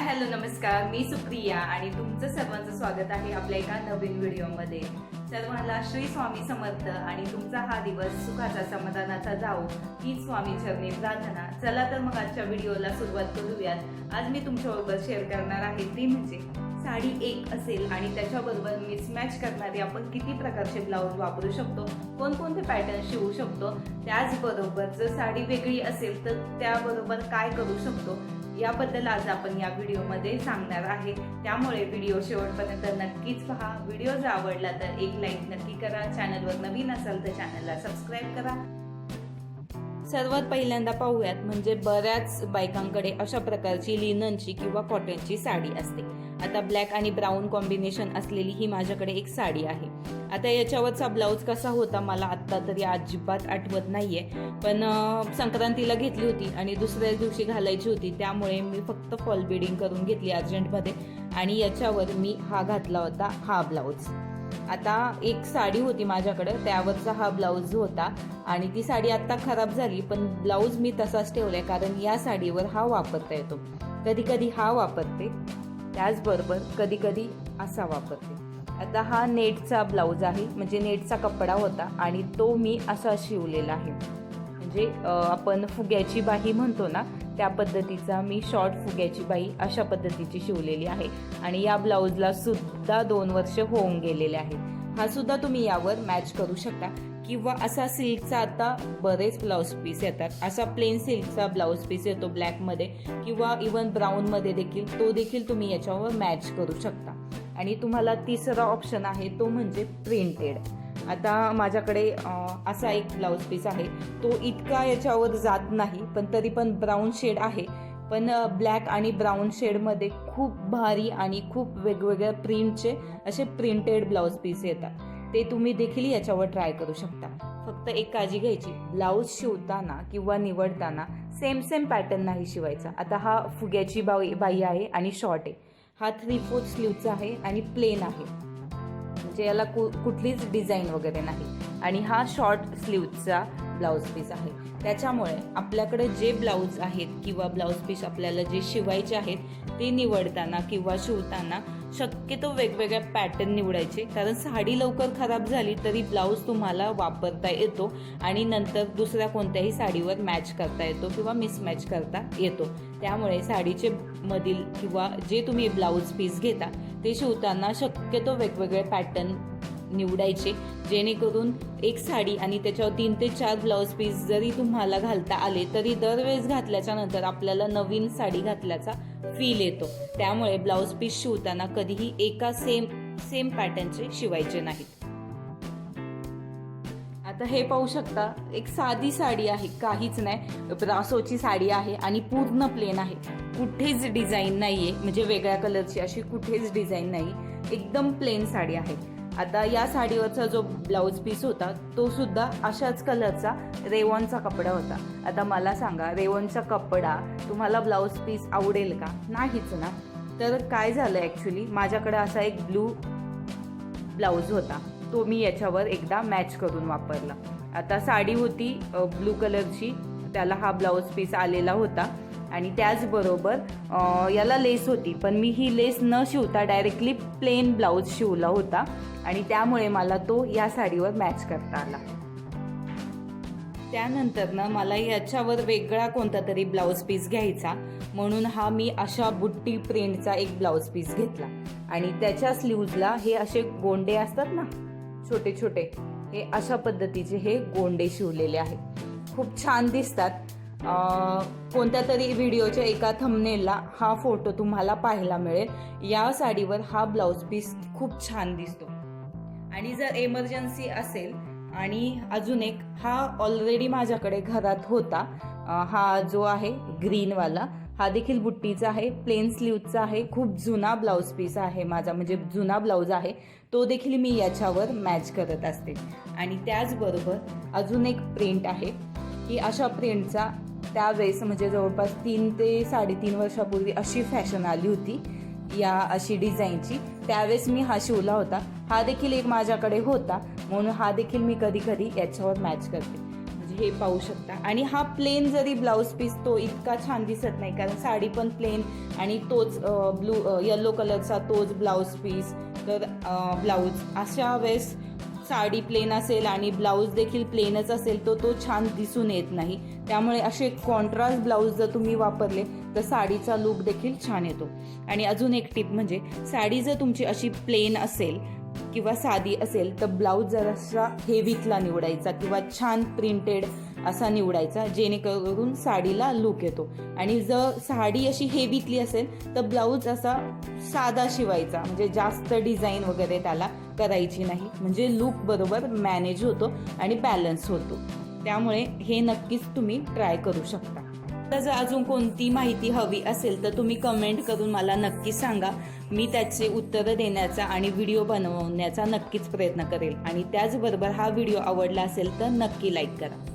Hi hello नमस्कार. मी सुप्रिया आणि तुमचं सर्वांचं स्वागत आहे आपल्या एका नवीन व्हिडिओमध्ये. सर्वांना श्री स्वामी समर्थ आणि तुमचा हा दिवस सुखाचा समाधानाचा जाओ ही स्वामी चरणी प्रार्थना. चला तर मग आजच्या व्हिडिओला सुरुवात करूयात. आज मी तुमच्याबरोबर शेअर करणार आहे ती म्हणजे साडी एक असेल आणि त्याच्याबरोबर मिसमॅच करणारे आपण किती प्रकारचे ब्लाऊज वापरू शकतो कोणकोणते पॅटर्न शिवू शकतो त्याचबरोबर जर साडी वेगळी असेल तर त्याबरोबर काय करू शकतो याबद्दल आज आपण या व्हिडिओमध्ये सांगणार आहे. त्यामुळे व्हिडिओ शेवटपर्यंत नक्कीच पहा. व्हिडिओ जर आवडला तर एक लाईक नक्की करा. चॅनलवर नवीन असाल तर चॅनलला सबस्क्राईब करा. सर्वात पहिल्यांदा पाहूयात म्हणजे बऱ्याच बायकांकडे अशा प्रकारची लिननची किंवा कॉटनची साडी असते. आता ब्लॅक आणि ब्राऊन कॉम्बिनेशन असलेली ही माझ्याकडे एक साडी आहे. आता याच्यावरचा ब्लाऊज कसा होता मला आत्ता तरी अजिबात आठवत नाही आहे पण संक्रांतीला घेतली होती आणि दुसऱ्याच दिवशी घालायची होती. त्यामुळे मी फक्त फॉल बिडिंग करून घेतली अर्जंटमध्ये आणि याच्यावर मी हा घातला होता हा ब्लाऊज. आता एक साडी होती माझ्याकडं त्यावरचा हा ब्लाऊज होता आणि ती साडी आत्ता खराब झाली पण ब्लाऊज मी तसाच ठेवलाय कारण या साडीवर हा वापरता येतो. कधी कधी हा वापरते त्याचबरोबर कधी कधी असा वापरते. आता हा नेटचा ब्लाऊज आहे म्हणजे नेटचा कपडा होता आणि तो मी असा शिवलेला आहे. म्हणजे आपण फुग्याची बाही म्हणतो ना त्या पद्धतीचा मी शॉर्ट फुग्याची बाई अशा पद्धतीची शिवलेली आहे. आणि या ब्लाऊजला सुद्धा दोन वर्ष होऊन गेलेले आहेत. हा सुद्धा तुम्ही यावर मॅच करू शकता. किंवा असा सिल्कचा आता बरेच ब्लाऊज पीस येतात. असा प्लेन सिल्कचा ब्लाऊज पीस येतो ब्लॅकमध्ये किंवा इवन ब्राऊनमध्ये देखील. तो देखील तुम्ही याच्यावर मॅच करू शकता. आणि तुम्हाला तिसरा ऑप्शन आहे तो म्हणजे प्रिंटेड आता माझ्याकडे असा एक ब्लाऊज पीस आहे. तो इतका याच्यावर जात नाही पण तरी पण ब्राऊन शेड आहे. पण ब्लॅक आणि ब्राऊन शेडमध्ये खूप भारी आणि खूप वेगवेगळ्या प्रिंटचे असे प्रिंटेड ब्लाऊज पीस येतात. ते तुम्ही देखील याच्यावर ट्राय करू शकता. फक्त एक काळजी घ्यायची. ब्लाऊज शिवताना किंवा निवडताना सेम सेम पॅटर्न नाही शिवायचा. आता हा फुग्याची बाई बाई आहे आणि शॉर्ट आहे. हा थ्री फोर्थ स्लीवचा आहे आणि प्लेन आहे. म्हणजे याला कु कुठलीच डिझाईन वगैरे नाही. आणि हा शॉर्ट स्लीवचा ब्लाऊज पीस आहे. त्याच्यामुळे आपल्याकडे जे ब्लाऊज आहेत किंवा ब्लाऊज पीस आपल्याला जे शिवायचे आहेत ते निवडताना किंवा शिवताना शक्यतो वेगवेगळ्या पॅटर्न निवडायचे. कारण साडी लवकर खराब झाली तरी ब्लाऊज तुम्हाला वापरता येतो आणि नंतर दुसऱ्या कोणत्याही साडीवर मॅच करता येतो किंवा मिसमॅच करता येतो. त्यामुळे साडीचे मधील किंवा जे तुम्ही ब्लाऊज पीस घेता ते शिवताना शक्यतो वेगवेगळे पॅटर्न निवडायचे जेणेकरून एक साडी आणि त्याच्यावर तीन ते चार ब्लाऊज पीस जरी तुम्हाला घालता आले तरी दरवेळेस घातल्याच्या नंतर आपल्याला नवीन साडी घातल्याचा फील येतो. त्यामुळे ब्लाऊज पीस शिवताना कधीही एका सेम सेम पॅटर्नचे शिवायचे नाहीत. आता हे पाहू शकता एक साधी साडी आहे काहीच नाही. ब्रासोची साडी आहे आणि पूर्ण प्लेन आहे. कुठेच डिझाईन नाहीये म्हणजे वेगळ्या कलरची अशी कुठेच डिझाईन नाही. एकदम प्लेन साडी आहे. आता या साडीवरचा जो ब्लाऊज पीस होता तो सुद्धा अशाच कलरचा रेवॉनचा कपडा होता. आता मला सांगा रेवॉनचा कपडा तुम्हाला ब्लाऊज पीस आवडेल का? नाहीच ना. तर काय झालं ॲक्च्युली माझ्याकडे असा एक ब्लू ब्लाऊज होता. तो मी याच्यावर एकदा मॅच करून वापरला. आता साडी होती ब्लू कलरची. त्याला हा ब्लाऊज पीस आलेला होता. आणि त्याचबरोबर याला लेस होती. पण मी ही लेस न शिवता डायरेक्टली प्लेन ब्लाऊज शिवला होता. आणि त्यामुळे मला तो या साडीवर मॅच करता आला. त्यानंतर ना मला याच्यावर वेगळा कोणता तरी ब्लाऊज पीस घ्यायचा. म्हणून हा मी अशा बुट्टी प्रिंटचा एक ब्लाऊज पीस घेतला. आणि त्याच्या स्लीव्जला हे असे गोंडे असतात ना छोटे छोटे हे अशा पद्धतीचे हे गोंडे शिवलेले आहेत. खूप छान दिसतात. कोणत्या तरी व्हिडिओच्या एका थंबनेलला हा फोटो तुम्हाला पाहायला मिळेल. या साडीवर हा ब्लाऊज पीस खूप छान दिसतो. आणि जर एमर्जन्सी असेल आणि अजून एक हा ऑलरेडी माझ्याकडे घरात होता. हा जो आहे ग्रीनवाला हा देखील बुट्टीचा आहे प्लेन स्लीवचा आहे खूप जुना ब्लाऊज पीस आहे माझा म्हणजे जुना ब्लाऊज आहे. तो देखील मी याच्यावर मॅच करत असते. आणि त्याचबरोबर अजून एक प्रिंट आहे की अशा प्रिंटचा त्यावेळेस म्हणजे जवळपास तीन ते साडेतीन वर्षापूर्वी अशी फॅशन आली होती या अशी डिझाईनची. त्यावेळेस मी हा शिवला होता. हा देखील एक माझ्याकडे होता. म्हणून हा देखील मी कधी कधी याच्यावर मॅच करते. म्हणजे हे पाहू शकता. आणि हा प्लेन जरी ब्लाऊज पीस तो इतका छान दिसत नाही कारण साडी पण प्लेन आणि तोच ब्लू येल्लो कलरचा तोच ब्लाऊज पीस तर ब्लाऊज अशा वेळेस साडी प्लेन असेल आणि ब्लाऊज देखील प्लेनच असेल तर तो छान दिसून येत नाही. त्यामुळे असे कॉन्ट्रास्ट ब्लाऊज जर तुम्ही वापरले तर साडीचा लुक देखील छान येतो. आणि अजून एक टिप म्हणजे साडी जर तुमची अशी प्लेन असेल किंवा साधी असेल तर ब्लाऊज जरासा हेवीतला निवडायचा किंवा छान प्रिंटेड असा निवडायचा जेणेकरून साडीला लुक येतो. आणि जर साडी अशी हेवीतली असेल तर ब्लाऊज असा साधा शिवायचा. म्हणजे जास्त डिझाईन वगैरे त्याला करायची नाही. म्हणजे लुक बरोबर मॅनेज होतो आणि बॅलन्स होतो. त्यामुळे हे नक्कीच तुम्ही ट्राय करू शकता. तर जर अजून कोणती माहिती हवी असेल तर तुम्ही कमेंट करून मला नक्की सांगा. मी त्याचे उत्तरं देण्याचा आणि व्हिडिओ बनवण्याचा नक्कीच प्रयत्न करेल. आणि त्याचबरोबर हा व्हिडिओ आवडला असेल तर नक्की लाईक करा.